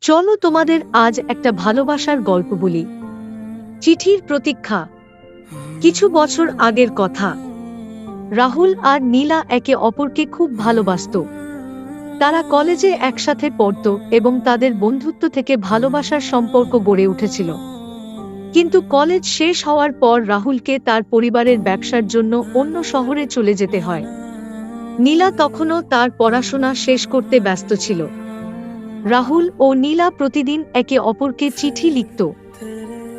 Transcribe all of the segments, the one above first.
চলো তোমাদের আজ একটা ভালোবাসার গল্প বলি। চিঠির প্রতীক্ষা। কিছু বছর আগের কথা। রাহুল আর নীলা একে অপরকে খুব ভালোবাসত। তারা কলেজে একসাথে পড়ত এবং তাদের বন্ধুত্ব থেকে ভালোবাসার সম্পর্ক গড়ে উঠেছিল। কিন্তু কলেজ শেষ হওয়ার পর রাহুলকে তার পরিবারের ব্যবসার জন্য অন্য শহরে চলে যেতে হয়। নীলা তখনও তার পড়াশোনা শেষ করতে ব্যস্ত ছিল। রাহুল ও নীলা প্রতিদিন একে অপরকে চিঠি লিখত।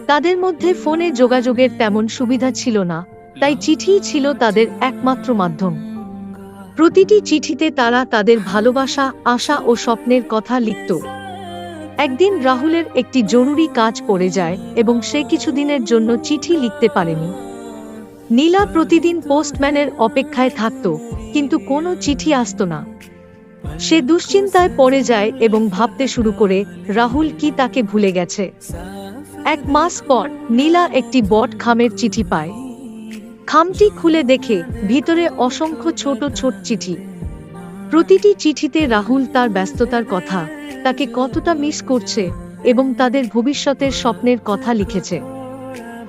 তাদের মধ্যে ফোনে যোগাযোগের তেমন সুবিধা ছিল না, তাই চিঠিই ছিল তাদের একমাত্র মাধ্যম। প্রতিটি চিঠিতে তারা তাদের ভালোবাসা, আশা ও স্বপ্নের কথা লিখত। একদিন রাহুলের একটি জরুরি কাজ পড়ে যায় এবং সে কিছুদিনের জন্য চিঠি লিখতে পারেনি। নীলা প্রতিদিন পোস্টম্যানের অপেক্ষায় থাকত, কিন্তু কোনো চিঠি আসতো না। সে দুশ্চিন্তায় পড়ে যায় এবং ভাবতে শুরু করে, রাহুল কি তাকে ভুলে গেছে? এক মাস পর, নীলা একটি বট খামের চিঠি পায়। খামটি খুলে দেখে, ভিতরে অসংখ্য ছোট ছোট চিঠি। প্রতিটি চিঠিতে রাহুল তার ব্যস্ততার কথা, তাকে কতটা মিস করছে এবং তাদের ভবিষ্যতের স্বপ্নের কথা লিখেছে।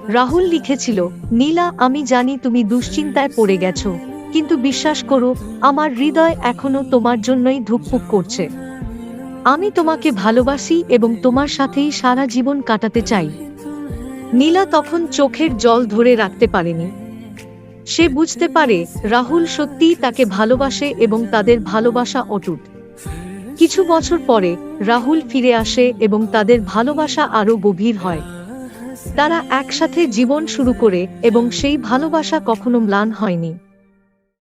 রাহুল লিখেছিল, নীলা, আমি জানি তুমি দুশ্চিন্তায় পড়ে গেছো। কিন্তু বিশ্বাস করো, আমার হৃদয় এখনও তোমার জন্যই ধুকপুক করছে। আমি তোমাকে ভালোবাসি এবং তোমার সাথেই সারা জীবন কাটাতে চাই। নীলা তখন চোখের জল ধরে রাখতে পারেনি। সে বুঝতে পারে, রাহুল সত্যিই তাকে ভালোবাসে এবং তাদের ভালোবাসা অটুট। কিছু বছর পরে, রাহুল ফিরে আসে এবং তাদের ভালোবাসা আরও গভীর হয়। তারা একসাথে জীবন শুরু করে এবং সেই ভালোবাসা কখনো ম্লান হয়নি।